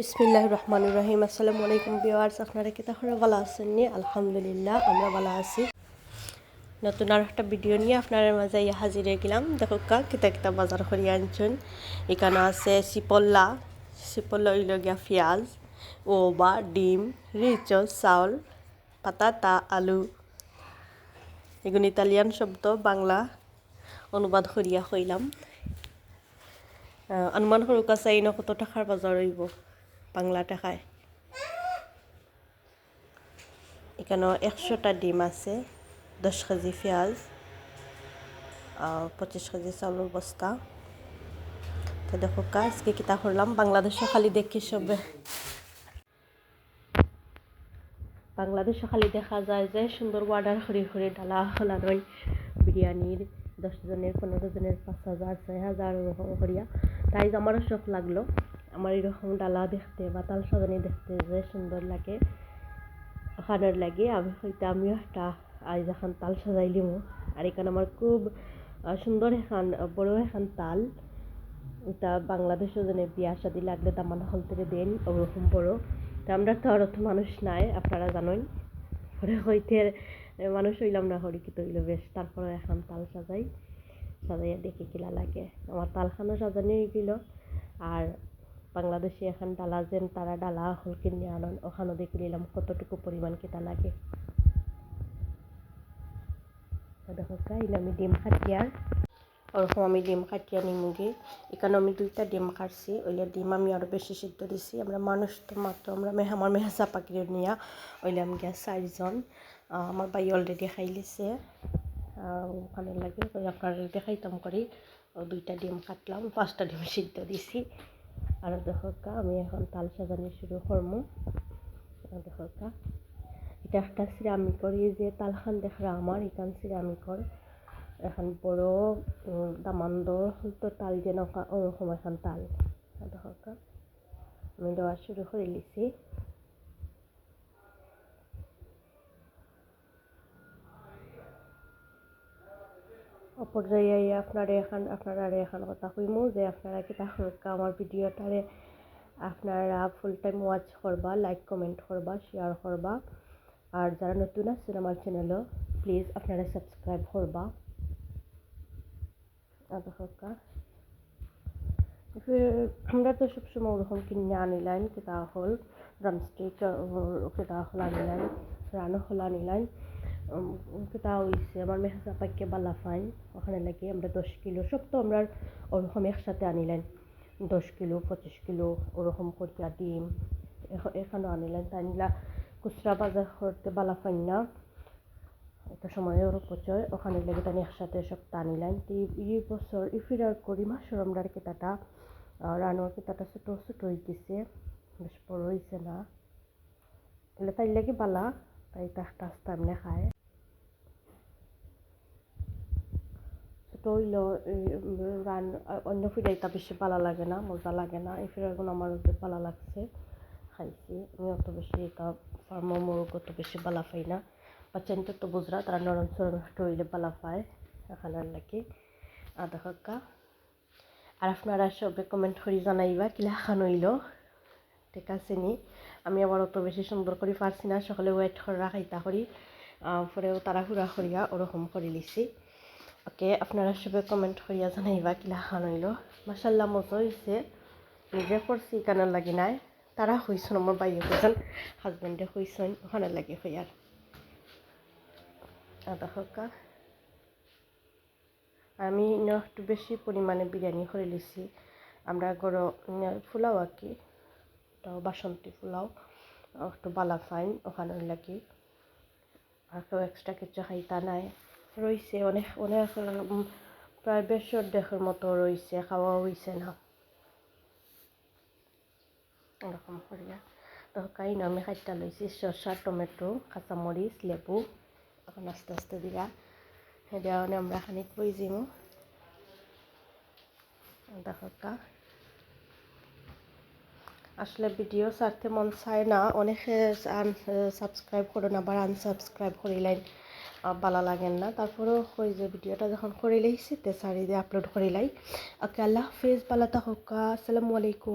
বিসমিল্লাহ রহমান রহিম। আসসালামু আলাইকুম বিওয়ার্স আপনারা কি তাহলে ভালো আছেন নি? আলহামদুলিল্লাহ, আমরা ভালো আছি। নতুন আর একটা ভিডিও নিয়ে আপনার মাঝে ইয়ে হাজির গেলাম। দেখো কা, কিতা কিতা বাজার করি আনছেন। এখানে আছে সিপল্লা সিপল্লা হইল গিয়া পেঁয়াজ বা ডিম, রিচ, চাউল, পাতাতা, আলু। এগুলো ইতালিয়ান শব্দ, বাংলা অনুবাদ করিয়া কইলাম। অনুমান সৰু কাছে ইনো কত টাকার বাজার হইব? বাংলা টাকায়। এখানেও একশোটা ডিম আছে, দশ কেজি পেঁয়াজ পঁচিশ কেজি চাউলের বস্তা। তো দেখো আজকে কিতা করলাম বাংলাদেশে খালি দেখি সবে। বাংলাদেশে খালি দেখা যায় যে সুন্দর অর্ডার করে করে ডালা হলানোই বিরিয়ানির দশ জনের, পনেরো জনের, পাঁচ হাজার, ছয় হাজার করিয়া। তাই আমারও শখ লাগল। আমার এরকম ডালা দেখতে বা তাল সাজানি দেখতে যে সুন্দর লাগে ওখানের লাগে। আমি হয়তো আমিও একটা, আজ এখন তাল সাজাই সাজাইলিমো আর এখানে আমার খুব সুন্দর এখান, বড় এখান তাল। এটা বাংলাদেশও যেন বিয়া শাদি লাগলে তামান হল থেকে দেন, ওরকম বড়। তা আমরা তো আর অত মানুষ নাই, আপনারা জানেন। পরে হইতে মানুষ হইলাম না হরি হরিকিত হইল বেশ। তারপরে এখন তাল সাজাই, সাজাইয়া দেখি কিলা লাগে। আমার তালখানো সাজানি গেল। আর বাংলাদেশে এখন ডালা যেন তারা ডালা হল কিনে আনন, ওখানে দেখে নিলাম কতটুকু পরিমাণ কেটা লাগে। দেখো গাই আমি ডিম খাটিয়ার ওরকম আমি ডিম খাটিয়া নিমুগে এখানে আমি দুইটা ডিম খাটছি ওইলে ডিম আমি আরও বেশি সিদ্ধ দিছি। আমরা মানুষ তো মাত্র, আমরা আমার মেহাজা পাখিরে নিয়া ওইলে আমি গিয়া চারজন। আমার বাই অলরেডি খাই লিছে। ওখানে লাগে আপনার দেখাইতাম করি। দুইটা ডিম কাটলাম, পাঁচটা ডিম সিদ্ধ দিছি। আর দেখো আমি এখন তাল সাজানো শুরু করব দেখো এটা একটা সিরামিকর, এই যে তালখান দেখরা আমার, এখান সিরামিকর। এখন বড় দামান্দর তো তাল যেন ওরকম এখন তাল। দেখো আমি দেওয়া শুরু করে লিছি পর্যায়ে আপনারা এখন আপনারা এখন কথা কইমু যে আপনারা কি তাহলে আমার ভিডিওটারে আপনারা ফুল টাইম ওয়াচ করবা লাইক কমেন্ট করবা শেয়ার করবা। আর যারা নতুন আছেন আমার চ্যানেলও প্লিজ আপনারা সাবস্ক্রাইব করবা। আমরা তো সবসময় ওরকম কিনে আনিলাম কেটা হল ড্রামস্টিক কেটা হল আনিলাম রানো হল আনিলাম কেটা হয়েছে আমার মেহাজা পাইকে বালা ফাইন। ওখানে লাগে আমরা দশ কিলো, সব তো আমরা ওরকম একসাথে আনিলেন। দশ কিলো, পঁচিশ কিলো, ওরকম করিয়া ডিম এখানেও আনিলেন। তাইনিলা খুচরা বাজার করতে বালা ফাইন না। একটা সময় ওর পচয়। ওখানে লেগে তানি একসাথে সব টানিলেন এই বছর ইফিরার করি মাসর আমরা কেটাটা রানোর কেটাটা ছোটো ছোটো হইতেছে। বেশ বড় হয়েছে না। তাই লাগে বালা। তাই একটা আস্তে খায়। হইল রান অন্য ফিরাইটা বেশি ভালো লাগে না, মজা লাগে না। এই ফিরারগুলো আমার ভালো লাগছে। খাইছি। আমি অত বেশি এটা ফার্মো মোরগ অত বেশি ভালো পাই না। বাচ্চানিটা তো বুঝরা, তারা নরম সরম হইলে ভালো পায়। এখানে লাগে আধা হক্কা আর আপনারা সবে কমেন্ট করে জানাইবা কিলা খান হইল। ঠিক আছে নি। আমি আবার অত বেশি সুন্দর করে পারছি না, সকালে ওয়েট করে রাখাইতা করি। পরেও তারা হুড়া করিয়া ওরকম করে লিছি। ওকে আপনারা সবাই কমেন্ট করিয়া জানাইবা কিলা খান হইল। মাসাল্লাহ মতো হয়েছে নিজে করছি কেন লাগি নাই। তারা হইছেন আমার বাইরে হয়েছেন হাজবেন্ডে হইছেন, ওখানে লাগে আদা হকা। আমি একটু বেশি পরিমাণে বিরিয়ানি করে লিছি আমরা গরো ফুলাও আর কি বাসন্তী ফুলাও একটু বালা ফাইন, ওখানে লাগি। আর কেউ এক্সট্রা কিছু খাইতা নাই। রয়েছে অনেক অনেক প্রায় বেশর দেশের মতো রয়েছে খাওয়া হয়েছে না। এরকম করিয়া। তো কাইন আমি খাইটা লইছি, শসা, টমেটো, কাঁচামরিচ, লেবু। এখন আস্তে আস্তে দিয়া সেটা আমরা খানিক বই যাব দেখো আসলে ভিডিও ছাড়তে মন চায় না, অনেকে সাবস্ক্রাইব করে না, আবার আনসাবস্ক্রাইব করিলেন। ভালো লাগেন না। তারপরেও ওই যে ভিডিওটা যখন করে লাইছি তে সারি দিয়ে আপলোড করে লাই ওকে আল্লাহ হাফিজ ভালো থাকুক। আসসালামু আলাইকুম।